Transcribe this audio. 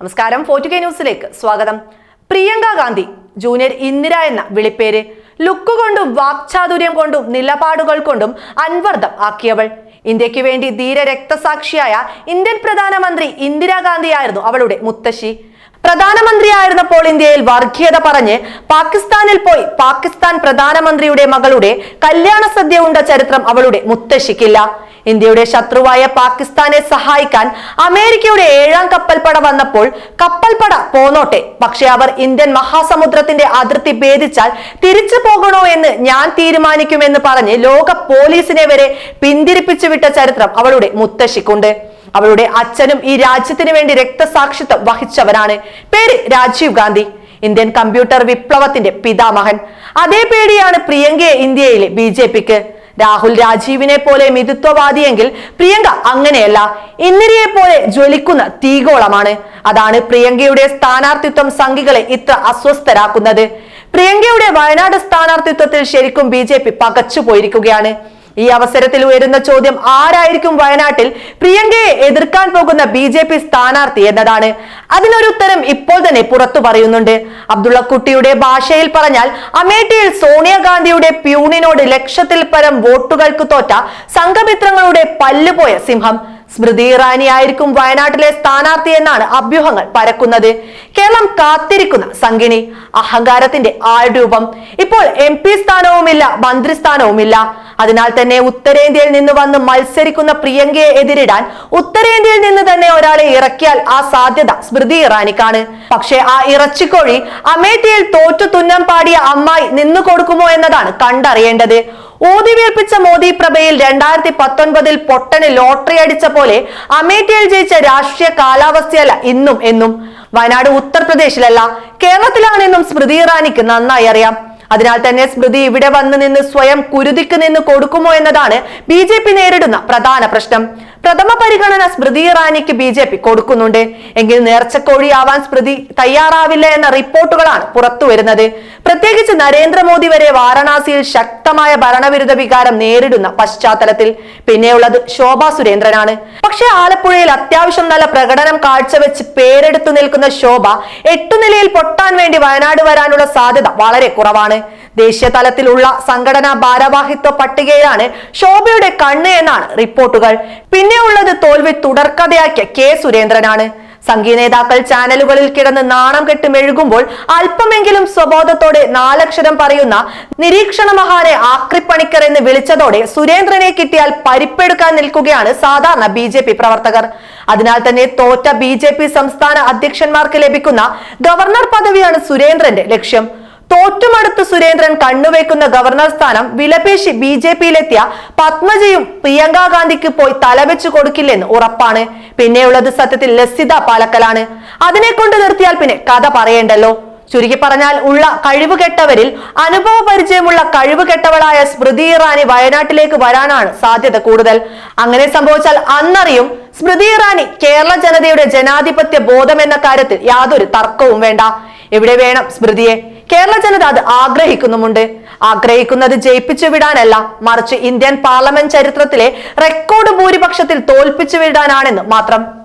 നമസ്കാരം ഫോർട്ടു ന്യൂസിലേക്ക് സ്വാഗതം. പ്രിയങ്ക ഗാന്ധി ജൂനിയർ ഇന്ദിര എന്ന വിളിപ്പേര്. ലുക്ക് കൊണ്ടും വാക്ചാതുര്യം കൊണ്ടും നിലപാടുകൾ കൊണ്ടും അൻവർദ്ധം ആക്കിയവൾ. ഇന്ത്യയ്ക്ക് വേണ്ടി ധീര രക്തസാക്ഷിയായ ഇന്ത്യൻ പ്രധാനമന്ത്രി ഇന്ദിരാഗാന്ധിയായിരുന്നു അവളുടെ മുത്തശ്ശി. പ്രധാനമന്ത്രിയായിരുന്നപ്പോൾ ഇന്ത്യയിൽ വർഗീയത പറഞ്ഞ് പാകിസ്ഥാനിൽ പോയി പാകിസ്ഥാൻ പ്രധാനമന്ത്രിയുടെ മകളുടെ കല്യാണ സദ്യ ഉണ്ട ചരിത്രം അവളുടെ മുത്തശ്ശിക്കില്ല. ഇന്ത്യയുടെ ശത്രുവായ പാകിസ്ഥാനെ സഹായിക്കാൻ അമേരിക്കയുടെ ഏഴാം കപ്പൽപ്പട വന്നപ്പോൾ കപ്പൽപ്പട പോന്നോട്ടെ. പക്ഷെ അവർ ഇന്ത്യൻ മഹാസമുദ്രത്തിന്റെ അതിർത്തി ഭേദിച്ചാൽ തിരിച്ചു പോകണോ എന്ന് ഞാൻ തീരുമാനിക്കുമെന്ന് പറഞ്ഞ് ലോക പോലീസിനെ വരെ പിന്തിരിപ്പിച്ചു വിട്ട ചരിത്രം അവളുടെ മുത്തശ്ശിക്കുണ്ട്. അവളുടെ അച്ഛനും ഈ രാജ്യത്തിന് വേണ്ടി രക്തസാക്ഷിത്വം വഹിച്ചവരാണ്. പേര് രാജീവ് ഗാന്ധി. ഇന്ത്യൻ കമ്പ്യൂട്ടർ വിപ്ലവത്തിന്റെ പിതാമഹൻ. അതേ പേടിയാണ് പ്രിയങ്കയെ ഇന്ത്യയിലെ ബി ജെ പിക്ക്. രാഹുൽ രാജീവിനെ പോലെ മിതുത്വവാദിയെങ്കിൽ പ്രിയങ്ക അങ്ങനെയല്ല. ഇന്ദിരയെ പോലെ ജ്വലിക്കുന്ന തീഗോളമാണ് അതാണ് പ്രിയങ്കയുടെ സ്ഥാനാർത്ഥിത്വം സംഘികളെ ഇത്ര അസ്വസ്ഥരാക്കുന്നത്. പ്രിയങ്കയുടെ വയനാട് സ്ഥാനാർത്ഥിത്വത്തിൽ ശരിക്കും ബി ജെ പി പകച്ചു പോയിരിക്കുകയാണ് ഈ അവസരത്തിൽ ഉയരുന്ന ചോദ്യം ആരായിരിക്കും വയനാട്ടിൽ പ്രിയങ്കയെ എതിർക്കാൻ പോകുന്ന ബി ജെ പി സ്ഥാനാർത്ഥി എന്നതാണ്. അതിനൊരു ഉത്തരം ഇപ്പോൾ തന്നെ പുറത്തു പറയുന്നുണ്ട്. അബ്ദുള്ളക്കുട്ടിയുടെ ഭാഷയിൽ പറഞ്ഞാൽ അമേഠിയിൽ സോണിയാഗാന്ധിയുടെ പ്യൂണിനോട് ലക്ഷത്തിൽ പരം വോട്ടുകൾക്ക് തോറ്റ സംഘമിത്രങ്ങളുടെ പല്ലുപോയ സിംഹം. സ്മൃതി ഇറാനി ആയിരിക്കും വയനാട്ടിലെ സ്ഥാനാർത്ഥി എന്നാണ് അഭ്യൂഹങ്ങൾ പരക്കുന്നത്. കേരളം കാത്തിരിക്കുന്ന സംഗിണി അഹങ്കാരത്തിന്റെ ആൾരൂപം. ഇപ്പോൾ എം പി സ്ഥാനവുമില്ല മന്ത്രിസ്ഥാനവുമില്ല അതിനാൽ തന്നെ ഉത്തരേന്ത്യയിൽ നിന്ന് വന്ന് മത്സരിക്കുന്ന പ്രിയങ്കയെ എതിരിടാൻ ഉത്തരേന്ത്യയിൽ നിന്ന് തന്നെ ഒരാളെ ഇറക്കിയാൽ ആ സാധ്യത സ്മൃതി ഇറാനിക്കാണ്. പക്ഷേ ആ ഇറച്ചിക്കോഴി അമേഠിയിൽ തോറ്റു തുന്നം പാടിയ അമ്മായി നിന്നു കൊടുക്കുമോ എന്നതാണ് കണ്ടറിയേണ്ടത്. ഊതിവീർപ്പിച്ച മോദി പ്രഭയിൽ രണ്ടായിരത്തി പത്തൊൻപതിൽ പൊട്ടന് ലോട്ടറി അടിച്ച പോലെ അമേഠിയിൽ ജയിച്ച രാഷ്ട്രീയ കാലാവസ്ഥയല്ല ഇന്നും എന്നും. വയനാട് ഉത്തർപ്രദേശിലല്ല കേരളത്തിലാണെന്നും സ്മൃതി ഇറാനിക്ക് നന്നായി അറിയാം. അതിനാൽ തന്നെ സ്മൃതി ഇവിടെ വന്ന് നിന്ന് സ്വയം കുരുതിക്ക് നിന്ന് കൊടുക്കുമോ എന്നതാണ് ബി നേരിടുന്ന പ്രധാന പ്രശ്നം. പ്രഥമ പരിഗണന സ്മൃതി ഇറാനിക്ക് ബി ജെ പി കൊടുക്കുന്നുണ്ട്. എങ്കിൽ നേർച്ചക്കോഴിയാവാൻ സ്മൃതി തയ്യാറാവില്ല എന്ന റിപ്പോർട്ടുകളാണ് പുറത്തു വരുന്നത്. പ്രത്യേകിച്ച് നരേന്ദ്രമോദി വരെ വാരണാസിയിൽ ശക്തമായ ഭരണവിരുദ്ധ വികാരം നേരിടുന്ന പശ്ചാത്തലത്തിൽ. പിന്നെയുള്ളത് ശോഭാ സുരേന്ദ്രനാണ്. പക്ഷെ ആലപ്പുഴയിൽ അത്യാവശ്യം നല്ല പ്രകടനം കാഴ്ചവെച്ച് പേരെടുത്തു നിൽക്കുന്ന ശോഭ എട്ടുനിലയിൽ പൊട്ടാൻ വേണ്ടി വയനാട് വരാനുള്ള സാധ്യത വളരെ കുറവാണ്. ദേശീയ തലത്തിലുള്ള സംഘടനാ ഭാരവാഹിത്വ പട്ടികയിലാണ് ശോഭയുടെ കണ്ണ് എന്നാണ് റിപ്പോർട്ടുകൾ. പിന്നെ ഉള്ളത് തോൽവി തുടർക്കഥയാക്കിയ കെ സുരേന്ദ്രനാണ്. സംഘീയ നേതാക്കൾ ചാനലുകളിൽ കിടന്ന് നാണം കെട്ട് മെഴുകുമ്പോൾ അല്പമെങ്കിലും സ്വബോധത്തോടെ നാലക്ഷരം പറയുന്ന നിരീക്ഷണ മഹാനെ ആക്രിപ്പണിക്കർ എന്ന് വിളിച്ചതോടെ സുരേന്ദ്രനെ കിട്ടിയാൽ പരിപ്പെടുക്കാൻ നിൽക്കുകയാണ് സാധാരണ ബി പ്രവർത്തകർ. അതിനാൽ തന്നെ തോറ്റ ബി സംസ്ഥാന അധ്യക്ഷന്മാർക്ക് ലഭിക്കുന്ന ഗവർണർ പദവിയാണ് സുരേന്ദ്രന്റെ ലക്ഷ്യം. തോറ്റുമടുത്ത് സുരേന്ദ്രൻ കണ്ണുവെക്കുന്ന ഗവർണർ സ്ഥാനം വിലപേശി ബി ജെ പിയിലെത്തിയ പത്മജയും പ്രിയങ്കാ ഗാന്ധിക്ക് പോയി തലവെച്ചു കൊടുക്കില്ലെന്ന് ഉറപ്പാണ്. പിന്നെയുള്ളത് സത്യത്തിൽ ലസിത പാലക്കലാണ്. അതിനെ കൊണ്ട് നിർത്തിയാൽ പിന്നെ കഥ പറയേണ്ടല്ലോ. ചുരുക്കി പറഞ്ഞാൽ ഉള്ള കഴിവുകെട്ടവരിൽ അനുഭവ പരിചയമുള്ള കഴിവുകെട്ടവളായ സ്മൃതി ഇറാനി വയനാട്ടിലേക്ക് വരാനാണ് സാധ്യത കൂടുതൽ. അങ്ങനെ സംഭവിച്ചാൽ അന്നറിയും സ്മൃതി ഇറാനി കേരള ജനതയുടെ ജനാധിപത്യ ബോധം എന്ന കാര്യത്തിൽ യാതൊരു തർക്കവും വേണ്ട. എവിടെ വേണം സ്മൃതിയെ? കേരള ജനത അത് ആഗ്രഹിക്കുന്നുമുണ്ട്. ആഗ്രഹിക്കുന്നത് ജയിപ്പിച്ചു വിടാനല്ല. മറിച്ച് ഇന്ത്യൻ പാർലമെന്റ് ചരിത്രത്തിലെ റെക്കോർഡ് ഭൂരിപക്ഷത്തിൽ തോൽപ്പിച്ചു വിടാനാണെന്ന് മാത്രം.